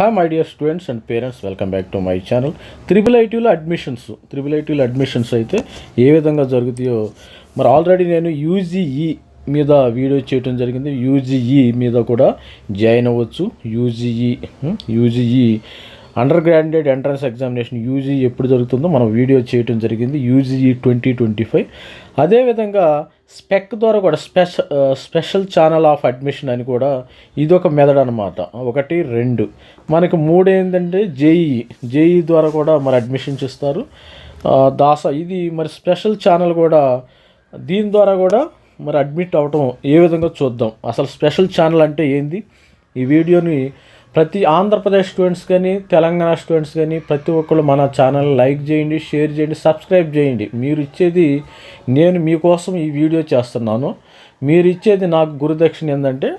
Hi my dear students and parents welcome back to my channel triple ఐటీలో admissions triple ఐటీలో admissions అయితే ఏ విధంగా జరుగుతాయో మరి ఆల్రెడీ నేను యూజీఈ మీద వీడియో చేయడం జరిగింది. యూజీఈ మీద కూడా జాయిన్ అవ్వచ్చు. UGE UGE undergraduate entrance examination UG ఎప్పుడు జరుగుతుందో మనం వీడియో చేయడం జరిగింది యూజీఈ ట్వంటీ ట్వంటీ ఫైవ్ అదేవిధంగా స్పెక్ ద్వారా కూడా special special channel of admission అని కూడా ఇది ఒక మెథడ్ అనమాట ఒకటి రెండు. మనకి మూడు ఏంటంటే జేఈ జేఈ ద్వారా కూడా మరి అడ్మిషన్స్ ఇస్తారు దాస ఇది మరి స్పెషల్ ఛానల్ కూడా దీని ద్వారా కూడా మరి అడ్మిట్ అవ్వటం ఏ విధంగా చూద్దాం. అసలు స్పెషల్ ఛానల్ అంటే ఏంది? ఈ వీడియోని ప్రతి ఆంధ్రప్రదేశ్ స్టూడెంట్స్ కానీ తెలంగాణ స్టూడెంట్స్ కానీ ప్రతి ఒక్కళ్ళు మన ఛానల్ లైక్ చేయండి షేర్ చేయండి సబ్స్క్రైబ్ చేయండి. మీరు ఇచ్చేది నేను మీకోసం ఈ వీడియో చేస్తున్నాను. మీరు ఇచ్చేది నాకు గురుదక్షిణ ఏంటంటే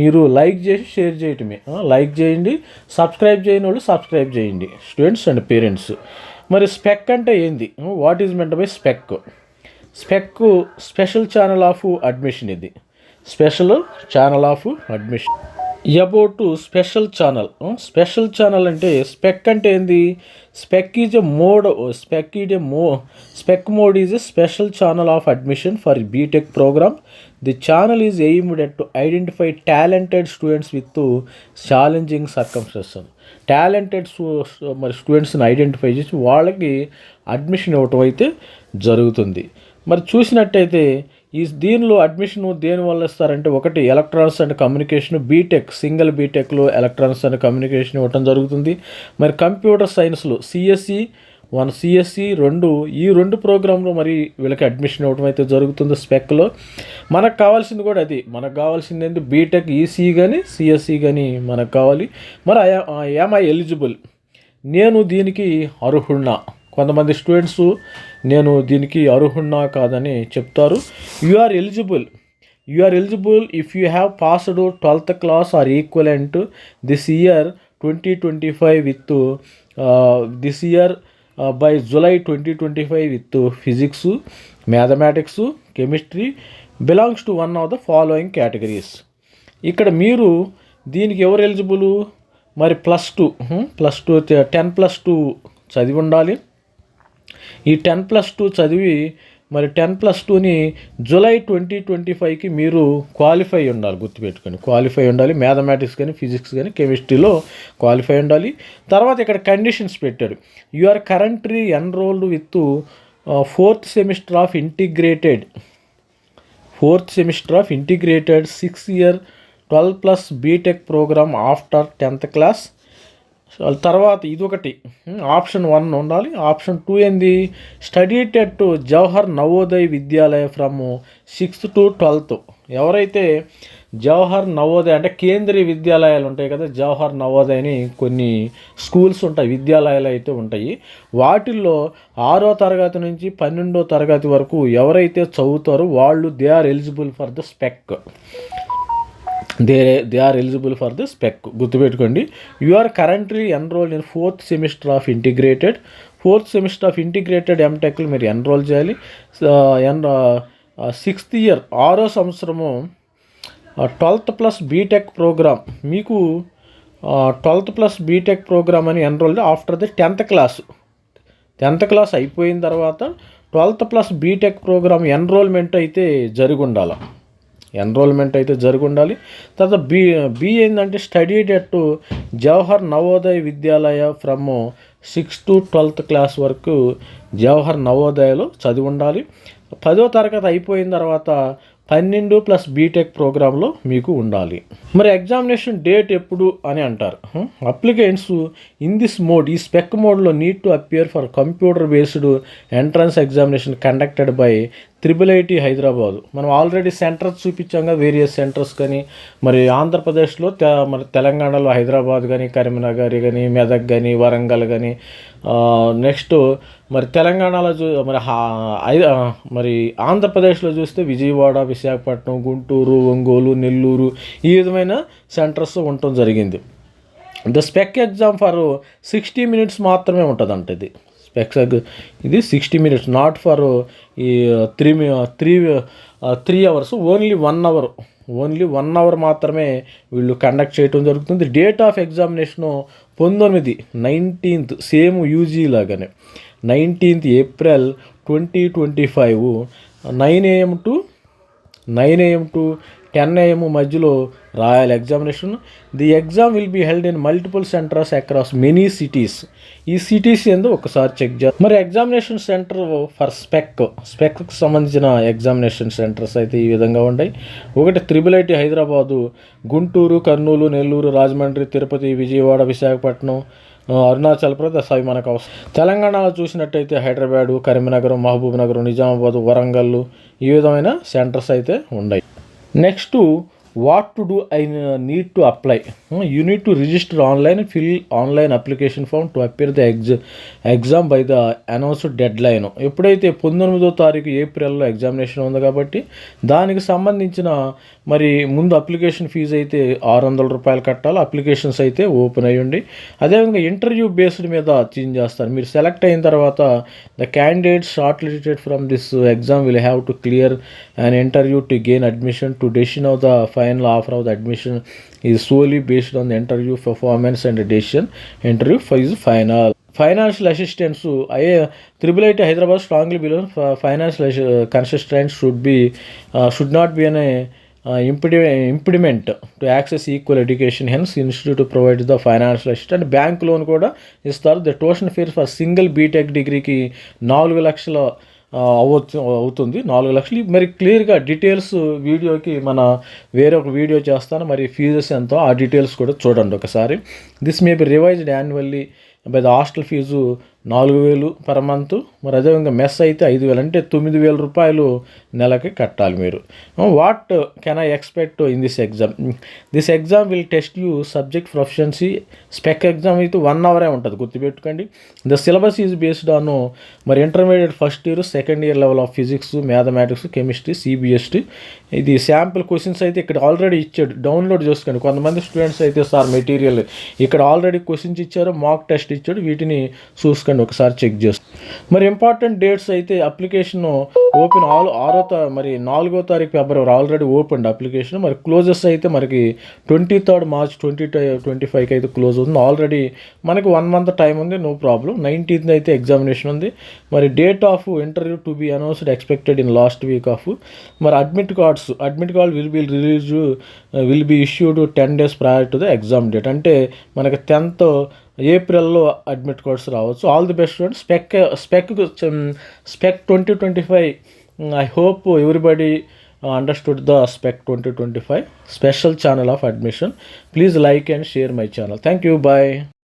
మీరు లైక్ చేసి షేర్ చేయటమే. లైక్ చేయండి సబ్స్క్రైబ్ చేయని వాళ్ళు సబ్స్క్రైబ్ చేయండి. Students and parents. మరి స్పెక్ అంటే ఏంది? What is meant by SPEC? SPEC special channel of admission ఇది. Special channel of admission. About special channel special channel అంటే స్పెక్ అంటే ఏంది? SPEC is a mode SPEC is a mode SPEC mode is a special channel of admission for BTech programme the channel is aimed at to identify talented students with challenging circumstances talented మరి స్టూడెంట్స్ని identify చేసి వాళ్ళకి admission ఇవ్వటం అయితే జరుగుతుంది. మరి చూసినట్టయితే ఈ దీనిలో అడ్మిషన్ దేని వల్ల ఇస్తారంటే ఒకటి electronics and communication BTech single బీటెక్లో ఎలక్ట్రానిక్స్ అండ్ కమ్యూనికేషన్ ఇవ్వటం జరుగుతుంది. మరి కంప్యూటర్ సైన్స్లో సిఎస్సి వన్ సిఎస్సి రెండు ఈ రెండు ప్రోగ్రాంలో మరి వీళ్ళకి అడ్మిషన్ ఇవ్వడం అయితే జరుగుతుంది స్పెక్లో. మనకు కావాల్సింది కూడా అది. మనకు కావాల్సింది ఏంటి? బీటెక్ ఈసీ కానీ సిఎస్సి కానీ మనకు కావాలి. మరి యామ్ ఐ ఎలిజిబుల్ నేను దీనికి అర్హున్నా కొంతమంది స్టూడెంట్స్ నేను దీనికి అర్హున్నా కాదని చెప్తారు. You are eligible you are eligible if you have passed twelfth class or equivalent this year twenty twenty five with this year by July twenty twenty five with physics mathematics chemistry belongs to one of the following categories ఇక్కడ మీరు దీనికి ఎవరు eligible మరి plus two plus two ten plus two చదివి ఉండాలి. ఈ ten plus two చదివి మరి టెన్ ప్లస్ టూని జూలై ట్వంటీ ట్వంటీ ఫైవ్కి మీరు క్వాలిఫై ఉండాలి గుర్తుపెట్టుకొని క్వాలిఫై ఉండాలి మ్యాథమెటిక్స్ కానీ ఫిజిక్స్ కానీ కెమిస్ట్రీలో క్వాలిఫై ఉండాలి. తర్వాత ఇక్కడ కండిషన్స్ పెట్టాడు. You are currently enrolled with fourth semester of integrated. Fourth semester of integrated six year twelve plus BTech programme after tenth class. తర్వాత ఇదొకటి. ఆప్షన్ వన్ ఉండాలి. ఆప్షన్ టూ ఏంది? Studied Jawahar Navodaya Vidyalaya from sixth to twelfth. ఎవరైతే జవహర్ నవోదయ అంటే కేంద్రీయ విద్యాలయాలు ఉంటాయి కదా జవహర్ నవోదయ అని కొన్ని స్కూల్స్ ఉంటాయి విద్యాలయాలు అయితే ఉంటాయి. వాటిల్లో ఆరో తరగతి నుంచి పన్నెండో తరగతి వరకు ఎవరైతే చదువుతారో వాళ్ళు they are eligible for the SPEC. They they are eligible for the SPEC. గుర్తుపెట్టుకోండి you are currently enrol in fourth semester of integrated. Fourth semester of integrated ఎంటెక్లు మీరు ఎన్రోల్ చేయాలి. ఎన్ సిక్స్త్ ఇయర్ ఆరో సంవత్సరము ట్వెల్త్ ప్లస్ బీటెక్ ప్రోగ్రామ్. మీకు twelfth plus BTech programme అని enrol after the tenth class. Tenth class అయిపోయిన తర్వాత twelfth plus BTech programme enrolment అయితే జరిగి ఉండాలి. ఎన్రోల్మెంట్ అయితే జరిగి ఉండాలి తర్వాత బి బి ఏంటంటే study at Jawahar Navodaya Vidyalaya from six to twelfth class వరకు జవహర్ నవోదయలో చదివి ఉండాలి. పదో తరగతి అయిపోయిన తర్వాత పన్నెండు ప్లస్ బీటెక్ ప్రోగ్రాంలో మీకు ఉండాలి. మరి ఎగ్జామినేషన్ డేట్ ఎప్పుడు అని అంటారు. అప్లికెంట్స్ ఇన్ దిస్ మోడ్ ఈ స్పెక్ మోడ్లో need to appear for computer based entrance examination conducted by triple IT Hyderabad. మనం ఆల్రెడీ సెంటర్స్ చూపించాం కదా వేరియస్ సెంటర్స్ కానీ మరి ఆంధ్రప్రదేశ్లో తె మరి తెలంగాణలో హైదరాబాద్ కానీ కరీంనగర్ కానీ మెదక్ కానీ వరంగల్ కానీ నెక్స్ట్ మరి తెలంగాణలో చూ మరి మరి ఆంధ్రప్రదేశ్లో చూస్తే విజయవాడ విశాఖపట్నం గుంటూరు ఒంగోలు నెల్లూరు ఈ విధమైన సెంటర్స్ ఉండటం జరిగింది. The SPEC exam for sixty minutes మాత్రమే ఉంటుందంట ఇది. స్పెక్స్ ఇది సిక్స్టీ మినిట్స్ నాట్ ఫర్ ఈ three three three hours only one hour only one hour మాత్రమే వీళ్ళు కండక్ట్ చేయడం జరుగుతుంది. డేట్ ఆఫ్ ఎగ్జామినేషను పంతొమ్మిది నైన్టీన్త్ సేమ్ యూజీ లాగానే. Nineteenth April twenty twenty five nine AM to nine AM to ten AM మధ్యలో royal examination. The exam will be held in multiple centres across many cities. ఈ cities ఏందో ఒకసారి check చేద్దాం మరి examination centre for spec స్పెక్కి సంబంధించిన examination centres అయితే ఈ విధంగా ఉన్నాయి ఒకటి త్రిబుల్ ఐటీ హైదరాబాదు గుంటూరు కర్నూలు నెల్లూరు రాజమండ్రి తిరుపతి విజయవాడ విశాఖపట్నం అరుణాచల్ ప్రదేశ్ అవి మనకు అవసరం. తెలంగాణలో చూసినట్టయితే హైదరాబాదు కరీంనగరం మహబూబ్ నగరం నిజామాబాద్ వరంగల్ ఈ విధమైన సెంటర్స్ అయితే ఉన్నాయి next what to do I need to apply. You need to register online fill online application form to appear the exam exam by the announced deadline ఎప్పుడైతే పంతొమ్మిదో తారీఖు ఏప్రిల్లో ఎగ్జామినేషన్ ఉంది కాబట్టి దానికి సంబంధించిన మరి ముందు అప్లికేషన్ ఫీజు అయితే ఆరు వందల రూపాయలు కట్టాలి. అప్లికేషన్స్ అయితే ఓపెన్ అయ్యండి అదేవిధంగా ఇంటర్వ్యూ బేస్డ్ మీద చేంజ్ చేస్తారు. మీరు సెలెక్ట్ అయిన తర్వాత the candidate shortlisted from this exam will have to clear and interview to gain admission to decision of the final offer of the admission is solely based on the interview performance and decision interview phase final financial assistants అయ్యే triple IT Hyderabad strongly below financial consistent should be should not be అనే ఇంపిడి impediment to access equal education hence institute provide the financial assistant bank loan కూడా ఇస్తారు. The tuition fee for single BTech డిగ్రీకి నాలుగు లక్షల అవ్వచ్చు అవుతుంది. నాలుగు లక్షలు. మరి క్లియర్గా డీటెయిల్స్ వీడియోకి మన వేరే ఒక వీడియో చేస్తాను. మరి ఫీజెస్ ఎంతో ఆ డీటెయిల్స్ కూడా చూడండి ఒకసారి. This may be revised annually by the hostel fee నాలుగు వేలు పర్ మంత్ మరి అదేవిధంగా మెస్ అయితే ఐదు వేలు అంటే తొమ్మిది వేల రూపాయలు నెలకి కట్టాలి మీరు. What can I expect in this exam this exam will test you subject proficiency SPEC exam అయితే వన్ అవరే ఉంటుంది గుర్తుపెట్టుకోండి. The syllabus is based on మరి intermediate first year second year level of physics mathematics chemistry CBSE ఇది sample questions అయితే ఇక్కడ already ఇచ్చాడు. Download చేసుకోండి. కొంతమంది స్టూడెంట్స్ అయితే సార్ మెటీరియల్ ఇక్కడ ఆల్రెడీ క్వశ్చన్స్ ఇచ్చారు. మాక్ టెస్ట్ ఇచ్చాడు. వీటిని చూసుకోండి ఒకసారి చెక్ చేస్తాం మరి ఇంపార్టెంట్ డేట్స్ అయితే అప్లికేషన్ ఓపెన్ ఆల్ ఆరో మరి నాలుగో తారీఖు ఫిబ్రవరి ఆల్రెడీ ఓపెన్ అప్లికేషన్. మరి క్లోజెస్ అయితే మనకి twenty third March twenty twenty ఫైవ్కి అయితే క్లోజ్ అవుతుంది. ఆల్రెడీ మనకి వన్ మంత్ టైం ఉంది నో ప్రాబ్లం. నైన్టీన్త్ అయితే ఎగ్జామినేషన్ ఉంది. మరి date of interview to be announced expected in last week of. మరి admit cards admit card will be release will be issued ten days prior to the exam date. అంటే మనకి tenth ఏప్రిల్లో admit course రావచ్చు. All the best students SPEC SPEC SPEC twenty twenty five I hope everybody understood the SPEC twenty twenty five special channel of admission please like and share my channel thank you bye